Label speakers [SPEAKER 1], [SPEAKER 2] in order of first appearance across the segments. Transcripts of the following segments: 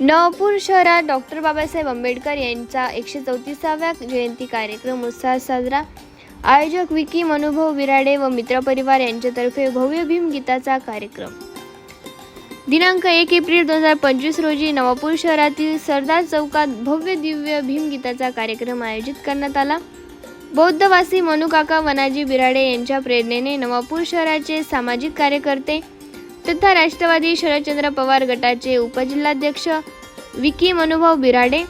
[SPEAKER 1] नवापूर शहरात डॉक्टर बाबासाहेब आंबेडकर यांचा एकशे चौतीसाव्या जयंती कार्यक्रम उत्साहात साजरा. आयोजक विकी मनुभव विराडे व मित्रपरिवार यांच्यातर्फे भव्य भीम गीताचा कार्यक्रम. दिनांक एक एप्रिल दोन हजार पंचवीस रोजी नवापूर शहरातील सरदार चौकात भव्य दिव्य भीमगीताचा कार्यक्रम आयोजित करण्यात आला. बौद्धवासी मनुकाका वनाजी बिराडे यांच्या प्रेरणेने नवापूर शहराचे सामाजिक कार्यकर्ते तथा राष्ट्रवादी शरदचंद्र पवार गटाचे उपजिल्हाध्यक्ष विकी मनुभाऊ बिराडे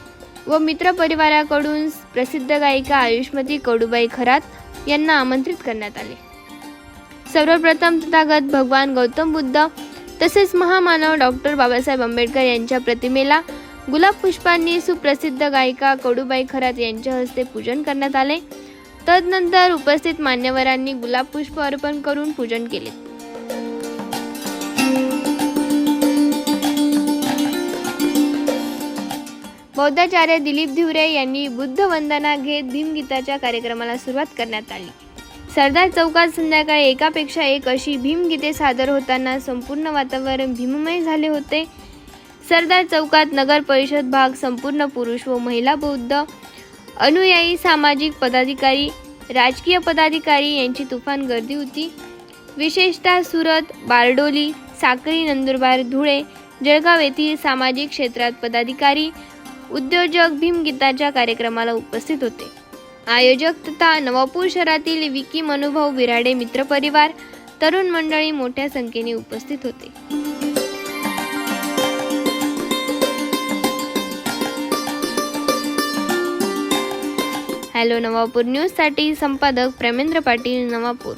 [SPEAKER 1] व मित्रपरिवाराकडून प्रसिद्ध गायिका आयुष्मती कडुबाई खरात यांना आमंत्रित करण्यात आले. सर्वप्रथम तथागत भगवान गौतम बुद्ध तसेच महामानव डॉक्टर बाबासाहेब आंबेडकर यांच्या प्रतिमेला गुलाब पुष्पांनी सुप्रसिद्ध गायिका कडूबाई खरात यांच्या हस्ते पूजन करण्यात आले. तदनंतर उपस्थित मान्यवरांनी गुलाब पुष्प अर्पण करून पूजन केले. बौद्धाचार्य दिलीप धिवरे यांनी बुद्ध वंदना घेत भीमगीताच्या कार्यक्रमाला सुरुवात करण्यात आली. सरदार चौकात संध्याकाळी एकापेक्षा एक अशी भीमगीते सादर होताना संपूर्ण वातावरण भीममय झाले होते. सरदार चौकात नगर परिषद भाग संपूर्ण पुरुष व महिला बौद्ध अनुयायी सामाजिक पदाधिकारी राजकीय पदाधिकारी यांची तुफान गर्दी होती. विशेषतः सुरत बारडोली साक्री नंदुरबार धुळे जळगाव येथील सामाजिक क्षेत्रात पदाधिकारी उद्योजक भीमगीताच्या कार्यक्रमाला उपस्थित होते. आयोजक तथा नवापूर शहरातील विकी मनुभाऊ बिराडे मित्रपरिवार तरुण मंडळी मोठ्या संख्येने उपस्थित होते. हॅलो नवापूर न्यूजसाठी संपादक प्रेमेंद्र पाटील नवापूर.